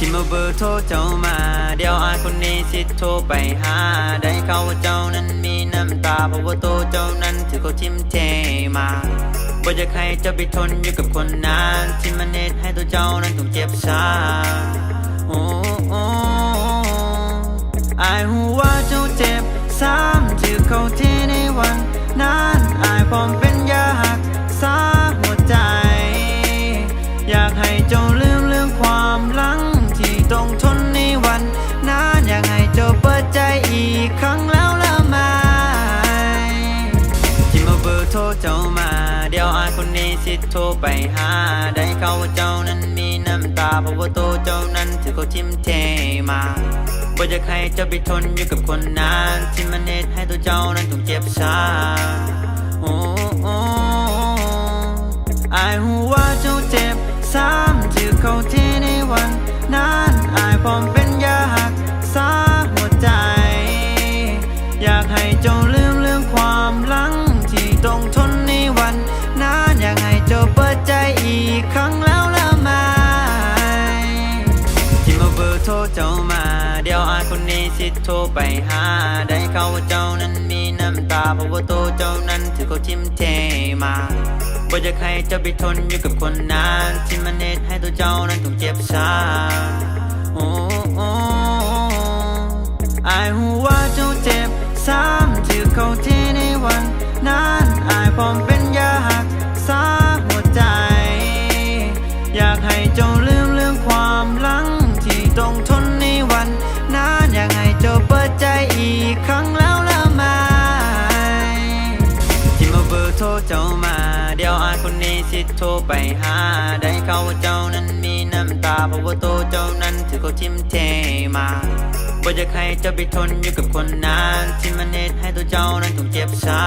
ที่มาเบอร์โทรเจ้ามา เดี๋ยวอายคนนี้สิโทรไปหา ได้เขาว่าเจ้านั้นมีน้ำตา เพราะว่าโตวเจ้านั้นถือเขาทิมเทมาบ่อยากให้เจ้าไปทนอยู่กับคนนั้นที่มันเน็ตให้ตัวเจ้านั้นต้องเจ็บช้าโอ้โอ้อายหูว่าเจ้าเจ็บซ้ำถือเขาที่ในวันนั้นอายพร้อมเป็นยาหักษาหัวใจ อยากให้เจ้าลืมเรื่องความหลัง ต้องทนในวันนั้นอยากให้เจ้าเปิดใจอีกครั้งแล้วละไหมที่มาเบอร์โทรเจ้ามา เดี๋ยวอายคนนี้สิโทรไปหา ได้เขาว่าเจ้านั้นมีน้ำตา เพราะว่าโตวเจ้านั้นถือเขาทิมเทมาบ่อยากให้เจ้าไปทนอยู่กับคนนั้นที่มันเน็ตให้ตัวเจ้านั้นต้องเจ็บช้าโอ้โอ้อายหูว่าเจ้าเจ็บ ซ้ำถือเขาที่ในวันนั้นอายพร้อมเป็นยาหักษาหัวใจ อยากให้เจ้าลืมเรื่องความหลัง ที่ต้องทนในวันนั้นอยากให้เจ้าเปิดใจอีกครั้งแล้วละไหมที่มาเบอร์โทรเจ้ามา เดี๋ยวอายคนนี้สิโทรไปหา ได้เขาว่าเจ้านั้นมีน้ำตาเพราะว่าโตเจ้านั้นถือเขาทิมเทมา บ่อยากให้เจ้าไปทนอยู่กับคนนั้นที่มันเน็ตให้ตัวเจ้านั้นต้องเจ็บช้าโอ้โอ้ไอายหูว่าเจ้าเจ็บซ้ำถือเขาที่ในวันนั้นไอายพร้อมเป็นยาหักษาหัวใจ อยากให้เจ้าลืมเรื่องความหลังที่ต้องทนในวันนั้นอยากให้เจ้าเปิดใจอีกครั้งแล้วละไหมที่มาเบอร์โทรเจ้ามา เดียวอายคนนี้สิโทรไปหา ได้เขาว่าเจ้านั้นมีน้ำตาเพราะว่าโตวเจ้านั้นถือเขาทิมเทมาบ่อยากให้เจ้าไปทนอยู่กับคนนั้นที่มันเน็ตให้ตัวเจ้านั้นต้องเจ็บช้า